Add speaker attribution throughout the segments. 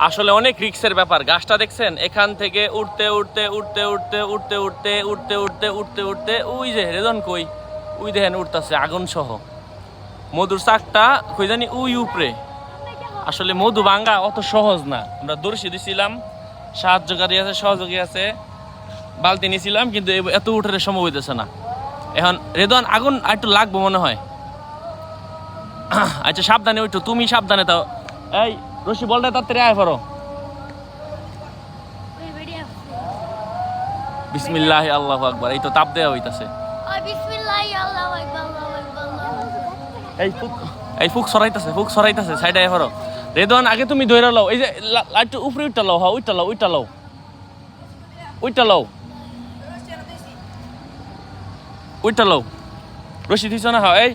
Speaker 1: আসলে অনেক রিক্সের ব্যাপার গাছটা দেখছেন এখান থেকে উঠতে উঠতে উঠতে উঠতে উঠতে উঠতে উঠতে উঠতে উঠতে উঠতে ওই যে রেজন কই ওই দেখেন উঠতেছে আগুন সহ মধুর চাকটা কই জানি উই উপরে আসলে মধু ভাঙ্গা অত সহজ না আমরা দর্শি দিছিলাম সাহায্যকারী আছে সহযোগী আছে বালতি নিয়েছিলাম কিন্তু এত উঠার সম্ভব হইতেছে না এখন রেদন আগুন আর একটু লাগবো মনে হয় আচ্ছা সাবধানে ওইটু তুমি সাবধানে তাও এই রশি বলটা তাড়াতাড়ি আয় পারো বিসমিল্লাহ আল্লাহ আকবার। এই তো তাপ দেওয়া হইতাছে।
Speaker 2: বিসমিল্লাহ আল্লাহু আকবার আল্লাহু আকবার আল্লাহু আকবার।
Speaker 1: এই ফুক এই ফুক সরাইতাছে ফুক সরাইতাছে সাইডে আয় পারো রেদন আগে তুমি দৌড়া লও। এই যে লাইটটা উপরে উঠটা লও হ্যাঁ উইটা লও উইটা লও। উইটা লও। উইটা লও। রশি দিছ না হ্যাঁ এই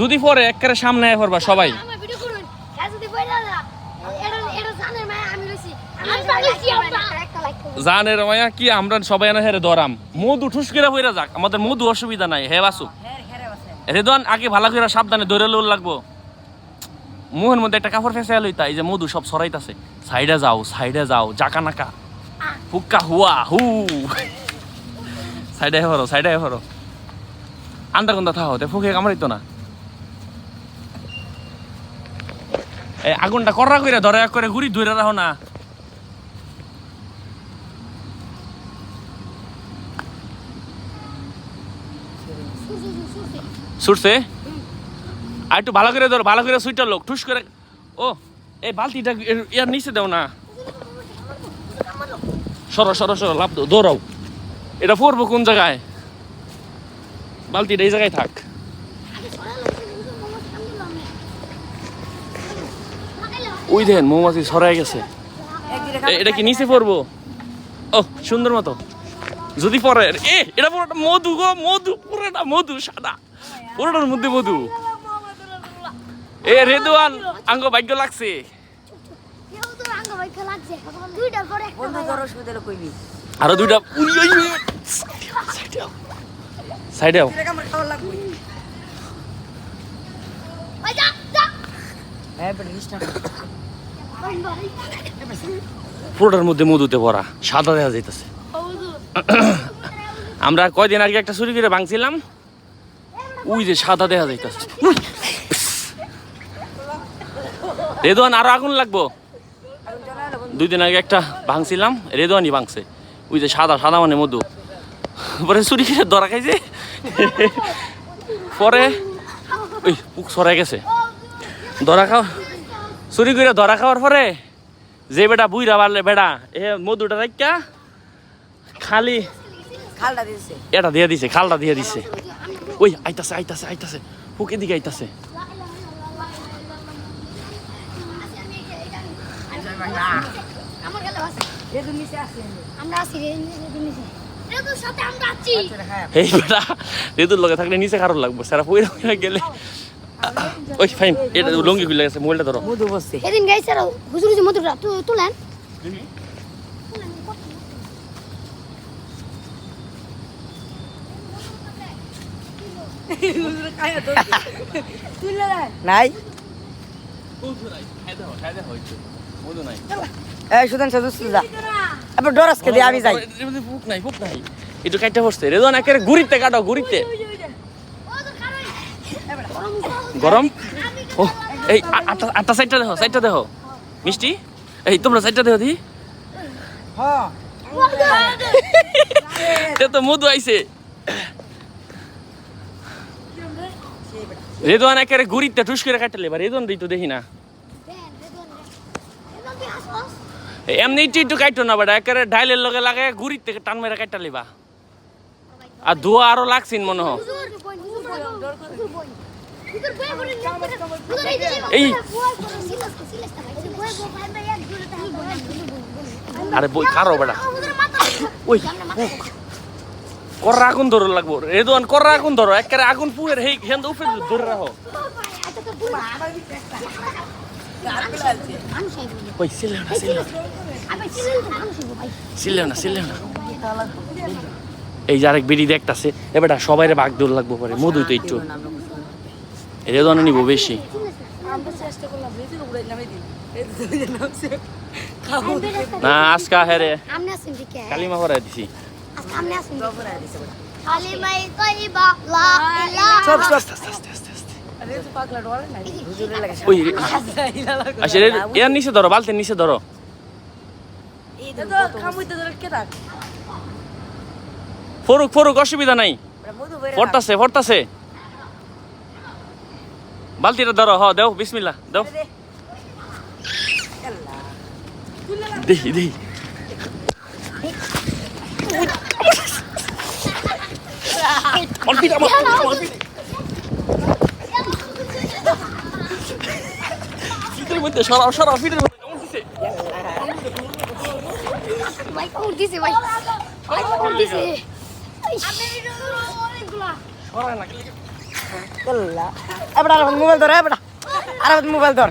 Speaker 1: যদি পরে একেবারে সামনে আয় পড়বা সবাই
Speaker 2: আমার ভিডিও করুন কাজ যদি বইলা না এটা এটা জানেন মা আমি রইছি আমি পাগলছি আমরা একটা লাইক করুন
Speaker 1: জানের মায়া কি আমরা সবাই এনে হেরে ধরাম। মধু ঠুস করে হইরা যাক, আমাদের মধু অসুবিধা নাই, হে বাসু। রেদন আগে ভালো করে সাবধানে ধরে লোল লাগবো। মুহের মধ্যে একটা কাপড় ফেসে লইতা, এই যে মধু সব সরাইতাছে সাইডে যাও সাইডে যাও, জাকা নাকা। হুক্কা হুয়া, হু। সাইডে হরো সাইডে হরো আন্দার কোনটা থাও, তে ফুকে কামড়াইতো না। আগুনটা কররা করে ধরে করে ঘুরি ধরে রাখো না। ছুটছে আর একটু ভালো করে ধরো, ভালো করে সুইটার লোক, ঠুস করে। ও, এই বালতিটা ইয়ার নিচে দাও না। সরো সরো সরো লাভ দৌড়াও এটা পড়ব কোন জায়গায়? বালতিটা এই জায়গায় থাক। ওই দেন, মৌমাছি সরাই গেছে। এটা কি নিচে পড়ব ও, সুন্দর মতো। যদি পরে এ, এটা পুরোটা মধু গো, মধু পুরোটা মধু, সাদা। পুরোটার মধ্যে এ রেদুয়ান আঙ্গ ভাগ্য লাগছে। আরও দুইটা সাইডে পুরোটার মধ্যে মধুতে ভরা সাদা দেখা যাইতেছে। আমরা কয়দিন আগে একটা চুরি করে ভাঙছিলাম? ওই যে সাদা দেখা যাইতেছে। রেদোয়ান আরও আগুন লাগবো। দুই দিন আগে একটা ভাঙছিলাম রেদোয়ানই ভাঙছে। ওই যে সাদা সাদা মানে মধু। পরে চুরি করে ধরা খাইছে। পরে ওই পুক সরাই গেছে। ধরা খাওয়া চুরি করে ধরা খাওয়ার পরে যে বেটা বুইরা পারলে বেটা এ মধুটা রাখা খালি এটা দিয়ে দিছে খালটা দিয়ে দিছে। ওই আইতাছে আইতাছে আইতাছে। হুক এদিকে আইতাছে। এই বেটা রেদুর লগে থাকলে নিচে কারোর লাগবো সারা পয়রা গেলে। ওই ফাইন এটা লঙ্গি গুলো গেছে মোবাইলটা ধরো।
Speaker 3: মধু বসছে।
Speaker 2: সেদিন গাইছে হুজুর মধুটা তুলেন।
Speaker 3: নাই? এই সুদান এবার আমি যাই।
Speaker 1: নাই নাই একটু কাটতে রেজন কাটো গরম? ও এই আটটা আটটা সাইডটা দেখো সাইডটা দেখো। মিষ্টি? এই তোমরা সাইডটা দেখো দি
Speaker 3: হ্যাঁ।
Speaker 1: তো মধু আইছে। রেদওয়ান একেবারে গুড়িতে ঠুস করে কাটলে এবার রেদন দিই তো দেখি না। এমনি একটু কাটতো না বেটা একেবারে ডাইলের লগে লাগে গুড়ির থেকে টান মেরে কাটটা লিবা। আর ধোয়া আরও লাগছিন মনে হয়। এই। আরে বই কারও বেটা ওই। কররা আগুন ধরে লাগবো। রেদওয়ান কররা আগুন ধরো। একেবারে আগুন পুয়ের হেই হেন উপরে ধরে রাখো। ওই সিলেও না সিলেও না। সিলেও না সিলেও না। এই যে আরেক বেরি দেখতাছে এবারটা সবাই ভাগ দৌড় লাগবো পরে মধু তো একটু। রেদওয়ান নিবো বেশি। না আজকে
Speaker 2: আসুন দিকে
Speaker 1: কালিমা ভরাই দিছি।
Speaker 2: আজকে আসুন কালিমাই তয়বা লা ইলাহা
Speaker 3: সব সব
Speaker 1: ওই এর নিচে ধরো বালতির নিচে ধরো। ফরুক ফরুক অসুবিধা নাই। পড়তাছে পড়তাছে বালতিটা ধরো হ দেও বিসমিল্লাহ দেও। দেখি দেখি অল্পিটা আমার অল্পিটা ফিটের মধ্যে সরাও সরাও ফিটের মধ্যে কেমন দিছে
Speaker 2: ভাই কোন দিছে ভাই ভাই কোন দিছে
Speaker 3: এবার আর মোবাইল ধর এবার আর মোবাইল ধর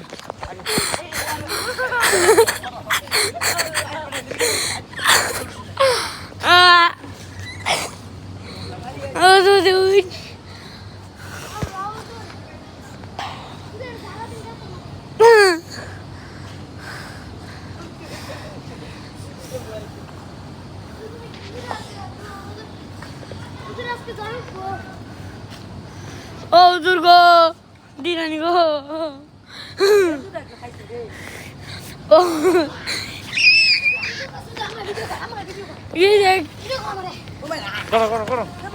Speaker 4: ও দুর্গ দিনানি গো ও এই দেখ
Speaker 1: করো করো করো এই আমার লাঠি-
Speaker 4: যা
Speaker 3: আমার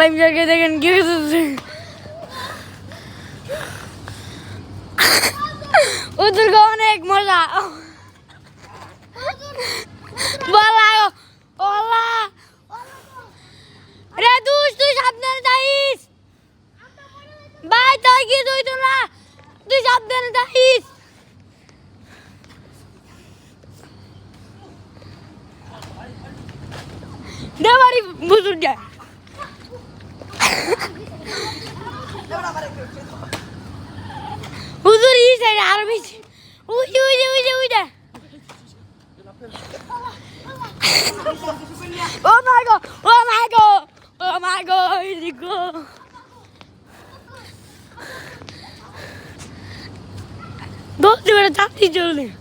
Speaker 4: বাবা বাইমটাকে দেখেন কি হয়েছে ও দুর্গা অনেক মজা বলা ওলা রে দুস তুই সাবধানে যাইস ভাই তুই কি তুই তো না তুই সাবধানে যাইস দে বাড়ি বুজুর্গা হুজুর ই সাইড আর বেশি উই উই উই উই যে Oh my god! Oh my god! Oh my god! Here you go. Don't do it, Tati Julie.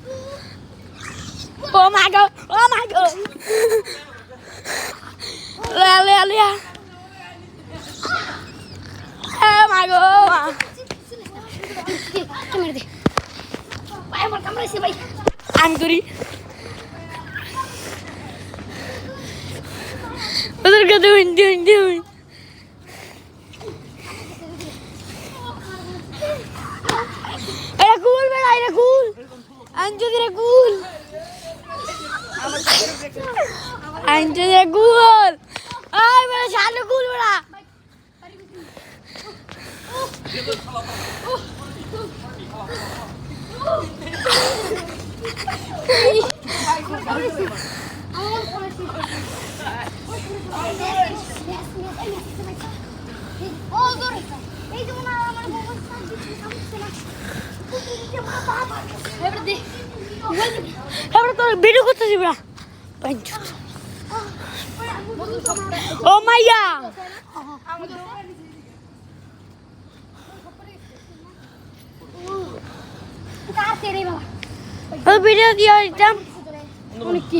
Speaker 4: Oh my god! Oh my god! Lea,
Speaker 2: আমার কামড়াইছে ভাই
Speaker 4: I'm goody. ওদের কে doing, doing, doing. এটা কুল বেড়া এটা কুল আনজদি রে কুল আনজদি রে কুল শালো কুল বেড়া
Speaker 2: ও দূর এই যে মনে হয় আমার মোবাইল সার্চ দিচ্ছে সামনে না এবার
Speaker 4: তোর ভিডিও করতেছি বেড়া। ও মাইয়া
Speaker 2: কার তেরে বাবা
Speaker 4: ভিডিও দিয়ে দিতাম
Speaker 2: অনেক কি?